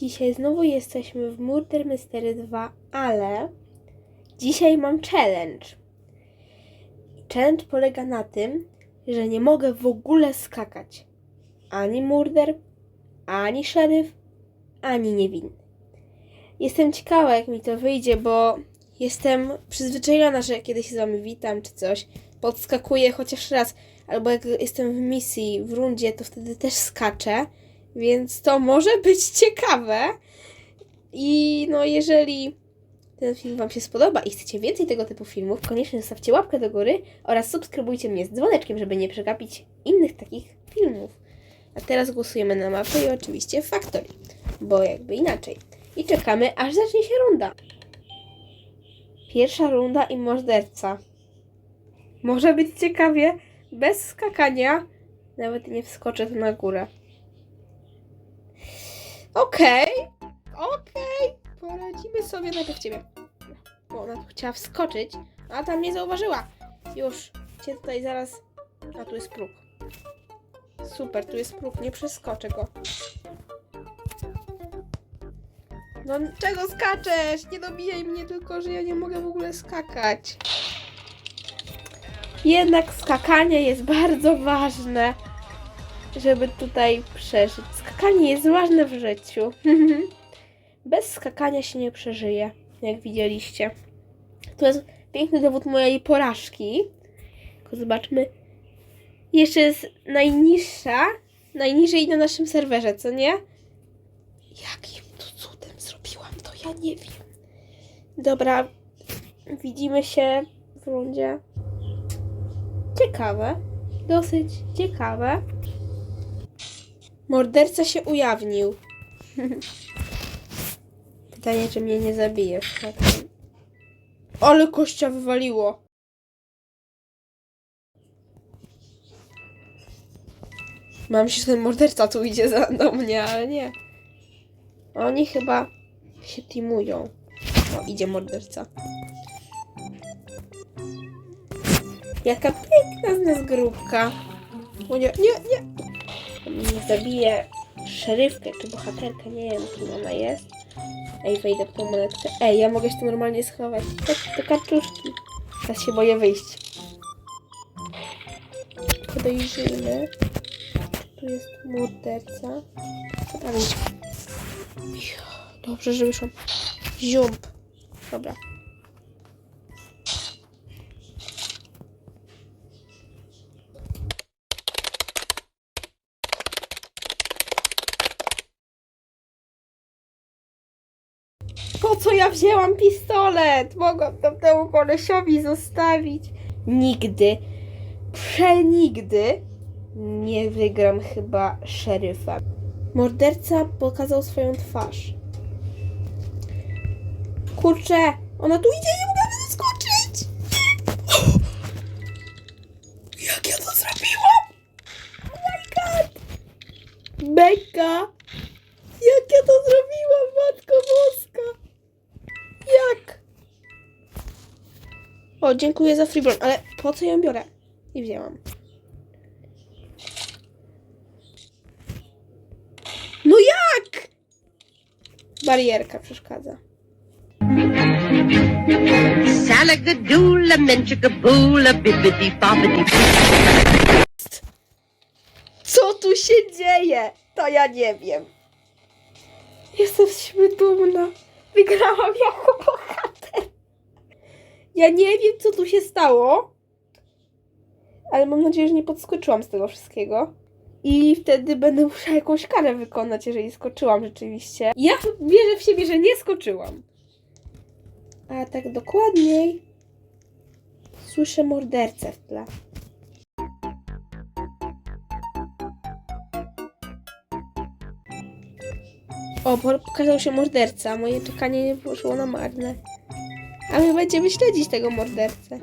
Dzisiaj znowu jesteśmy w Murder Mystery 2, ale dzisiaj mam challenge. Challenge polega na tym, że nie mogę w ogóle skakać. Ani murder, ani szeryf, ani niewinny. Jestem ciekawa, jak mi to wyjdzie, bo jestem przyzwyczajona, że kiedy się z wami witam czy coś, podskakuję chociaż raz, albo jak jestem w misji, w rundzie, to wtedy też skaczę, więc to może być ciekawe. I no, jeżeli ten film Wam się spodoba i chcecie więcej tego typu filmów, koniecznie zostawcie łapkę do góry oraz subskrybujcie mnie z dzwoneczkiem, żeby nie przegapić innych takich filmów. A teraz głosujemy na mapę i oczywiście Factory, bo jakby inaczej. I czekamy, aż zacznie się runda. Pierwsza runda i morderca. Może być ciekawie, bez skakania. Nawet nie wskoczę tu na górę. Okej, okej, poradzimy sobie najpierw ciebie. Bo ona tu chciała wskoczyć, a tam nie zauważyła. Już cię tutaj zaraz. A tu jest próg. Super, tu jest próg, nie przeskoczę go. No czego skaczesz? Nie dobijaj mnie tylko, że ja nie mogę w ogóle skakać. Jednak skakanie jest bardzo ważne, żeby tutaj przeżyć. Skakanie jest ważne w życiu. Bez skakania się nie przeżyje, jak widzieliście. To jest piękny dowód mojej porażki. Tylko zobaczmy. Jeszcze jest najniższa, najniżej na naszym serwerze, co nie? Jakim to cudem zrobiłam to, ja nie wiem. Dobra, widzimy się w rundzie. Ciekawe, dosyć ciekawe. Morderca się ujawnił. Pytanie, czy mnie nie tym. Ale kościa wywaliło. Mam się, że ten morderca tu idzie za, do mnie, ale nie. Oni chyba się teamują. O, idzie morderca. Jaka piękna z nas grupka. O nie, nie, nie. Zabiję szerywkę czy bohaterkę, nie wiem kim ona jest. Ej, wejdę tą monetkę. Ej, ja mogę się tu normalnie schować. Te, te kaczuszki. Teraz się boję wyjść. Podejrzyjmy. Tu jest morderca. Dobrze, że wyszłam. Ziump. Dobra. Co ja wzięłam pistolet? Mogłam to temu kolesiowi zostawić. Nigdy, przenigdy nie wygram chyba szeryfa. Morderca pokazał swoją twarz. Kurczę, ona tu idzie, nie mogę wyskoczyć! Jak ja to zrobiłam? Oh my god! Beka! O, dziękuję za freebron, ale po co ją biorę? Nie wzięłam. No jak? Barierka przeszkadza. Co tu się dzieje? To ja nie wiem. Jestem z siebie dumna. Wygrałam jako bohater. Ja nie wiem, co tu się stało. Ale mam nadzieję, że nie podskoczyłam z tego wszystkiego. I wtedy będę musiała jakąś karę wykonać, jeżeli skoczyłam rzeczywiście. Ja wierzę w siebie, że nie skoczyłam. A tak dokładniej. Słyszę mordercę w tle. O, po- pokazał się morderca. Moje czekanie nie poszło na marne. A my będziemy śledzić tego mordercę.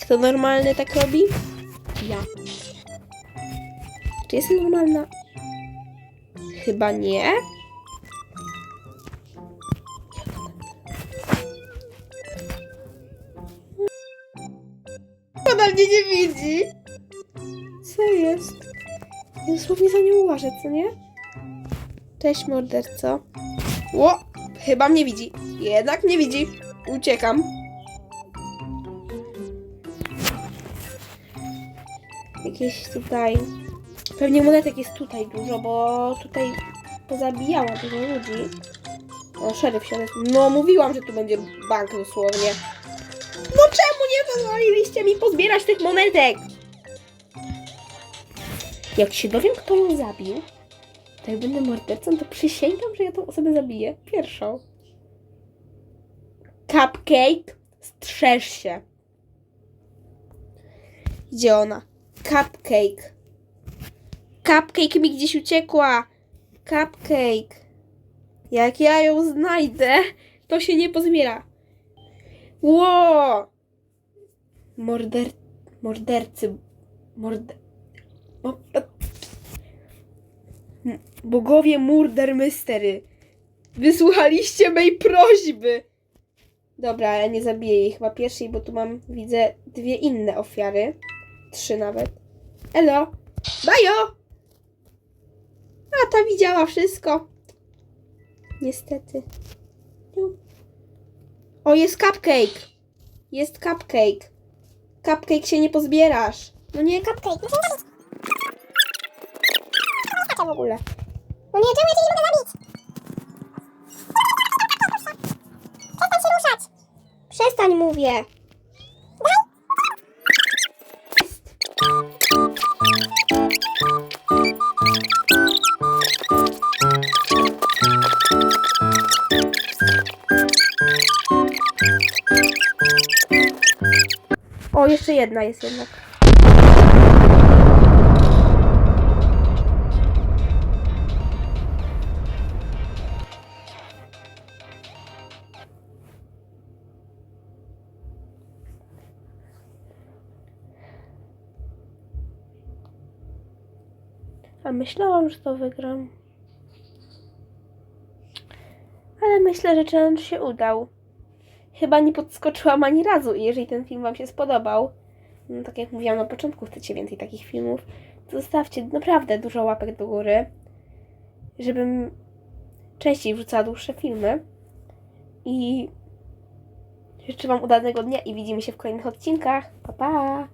Kto normalny tak robi? Ja. Czy jestem normalna? Chyba nie. Ona mnie nie widzi. Co jest? Ja dosłownie za nią łażę, co nie? Cześć, morderco. Ło! Chyba mnie widzi. Jednak mnie widzi. Uciekam. Jakieś tutaj... Pewnie monetek jest tutaj dużo, bo tutaj pozabijała dużo ludzi. O, szeryf się... No, mówiłam, że tu będzie bank dosłownie. No czemu nie pozwoliliście mi pozbierać tych monetek? Jak się dowiem, kto ją zabił, to jak będę mordercą, to przysięgam, że ja tą osobę zabiję. Pierwszą. Cupcake, strzeż się. Gdzie ona? Cupcake. Cupcake mi gdzieś uciekła. Cupcake. Jak ja ją znajdę, to się nie pozbiera. Ło! Morder... Mordercy... Morder... Bogowie Murder Mystery. Wysłuchaliście mej prośby. Dobra, ale nie zabiję jej chyba pierwszej, bo tu mam, widzę, dwie inne ofiary. Trzy nawet. Elo! Bajo! A, ta widziała wszystko. Niestety. O, jest cupcake! Jest cupcake. Cupcake się nie pozbierasz. No nie, cupcake. W ogóle. No nie, czemu ja cię nie mogę zabić? Przestań się ruszać! Przestań, mówię. O, jeszcze jedna jest jednak. A myślałam, że to wygram. Ale myślę, że challenge się udał. Chyba nie podskoczyłam ani razu i jeżeli ten film Wam się spodobał, no tak jak mówiłam na początku, chcecie więcej takich filmów, to zostawcie naprawdę dużo łapek do góry, żebym częściej wrzucała dłuższe filmy. I życzę Wam udanego dnia i widzimy się w kolejnych odcinkach. Pa, pa!